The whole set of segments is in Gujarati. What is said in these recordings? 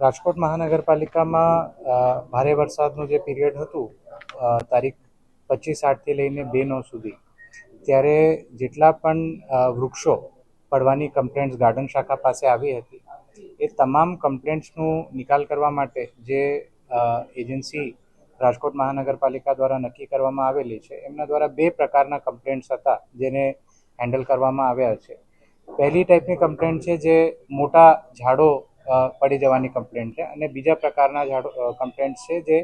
રાજકોટ મહાનગરપાલિકામાં ભારે વરસાદનું જે પીરિયડ હતું તારીખ પચીસ આઠથી લઈને બે નવ સુધી, ત્યારે જેટલા પણ વૃક્ષો પડવાની કમ્પ્લેન્ટ્સ ગાર્ડન શાખા પાસે આવી હતી, એ તમામ કમ્પ્લેન્ટ્સનું નિકાલ કરવા માટે જે એજન્સી રાજકોટ મહાનગરપાલિકા દ્વારા નક્કી કરવામાં આવેલી છે, એમના દ્વારા બે પ્રકારના કમ્પ્લેન્ટ્સ હતા જેને હેન્ડલ કરવામાં આવ્યા છે. પહેલી ટાઈપની કમ્પ્લેન્ટ છે જે મોટા ઝાડો પડી જવાની કમ્પ્લેન્ટ છે. અને બીજા પ્રકારના ઝાડો કમ્પ્લેન્ટ છે જે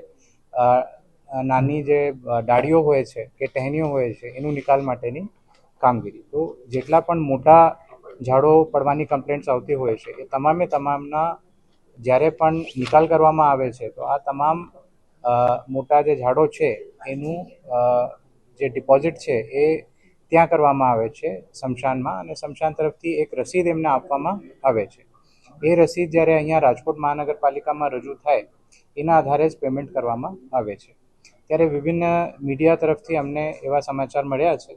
નાની જે ડાળીઓ હોય છે કે ટહેનીઓ હોય છે, એનું નિકાલ માટેની કામગીરી. તો જેટલા પણ મોટા ઝાડો પડવાની કમ્પ્લેન્ટ્સ આવતી હોય છે, એ તમામે તમામના જ્યારે પણ નિકાલ કરવામાં આવે છે, તો આ તમામ મોટા જે ઝાડો છે, એનું જે ડિપોઝિટ છે, એ ત્યાં કરવામાં આવે છે, શમશાનમાં. અને સમશાન તરફથી એક રસીદ એમને આપવામાં આવે છે. એ રસીદ જ્યારે અહીંયા રાજકોટ મહાનગરપાલિકામાં રજૂ થાય, એના આધારે જ પેમેન્ટ કરવામાં આવે છે. ત્યારે વિભિન્ન મીડિયા તરફથી અમને એવા સમાચાર મળ્યા છે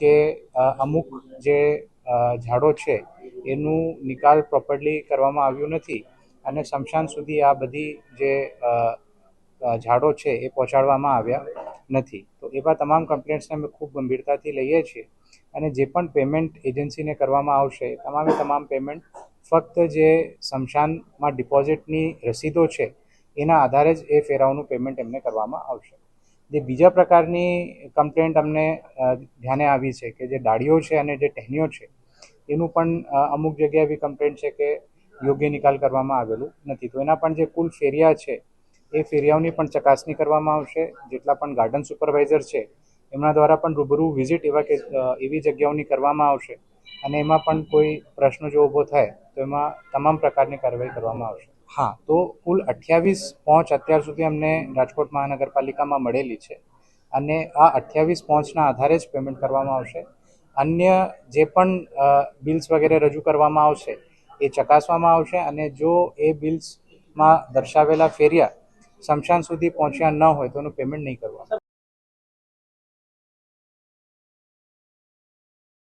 કે અમુક જે ઝાડો છે, એનું નિકાલ પ્રોપરલી કરવામાં આવ્યું નથી અને શમશાન સુધી આ બધી જે ઝાડો છે એ પહોંચાડવામાં આવ્યા નથી. તો એવા તમામ કમ્પ્લેન્ટ્સને અમે ખૂબ ગંભીરતાથી લઈએ છીએ અને જે પણ પેમેન્ટ એજન્સીને કરવામાં આવશે તમામે તમામ પેમેન્ટ ફક્ત જે સ્મશાનમાં ડિપોઝિટની રસીદો છે, એના આધારે જ એ ફેરાઓનું પેમેન્ટ એમને કરવામાં આવશે. જે બીજા પ્રકારની કમ્પ્લેન્ટ અમને ધ્યાને આવી છે કે જે ડાળીઓ છે અને જે ટહેનીઓ છે, એનું પણ અમુક જગ્યાએ એવી કમ્પ્લેન્ટ છે કે યોગ્ય નિકાલ કરવામાં આવેલું નથી. તો એના પણ જે કુલ ફેરિયા છે, એ ફેરિયાઓની પણ ચકાસણી કરવામાં આવશે. જેટલા પણ ગાર્ડન સુપરવાઇઝર છે, એમના દ્વારા પણ રૂબરૂ વિઝિટ એવા કે એવી જગ્યાઓની કરવામાં આવશે અને એમાં પણ કોઈ પ્રશ્ન જો ઊભો થાય, તો એમાં તમામ પ્રકારની કાર્યવાહી કરવામાં આવશે. હા, તો કુલ અઠ્યાવીસ પહોંચ અત્યાર સુધી અમને રાજકોટ મહાનગરપાલિકામાં મળેલી છે. અને આ અઠ્યાવીસ પહોંચના આધારે જ પેમેન્ટ કરવામાં આવશે. અન્ય જે પણ બિલ્સ વગેરે રજૂ કરવામાં આવશે, એ ચકાસવામાં આવશે અને જો એ બિલ્સમાં દર્શાવેલા ફેરિયા સ્મશાન સુધી પહોંચ્યા ન હોય, તો એનું પેમેન્ટ નહીં કરવામાં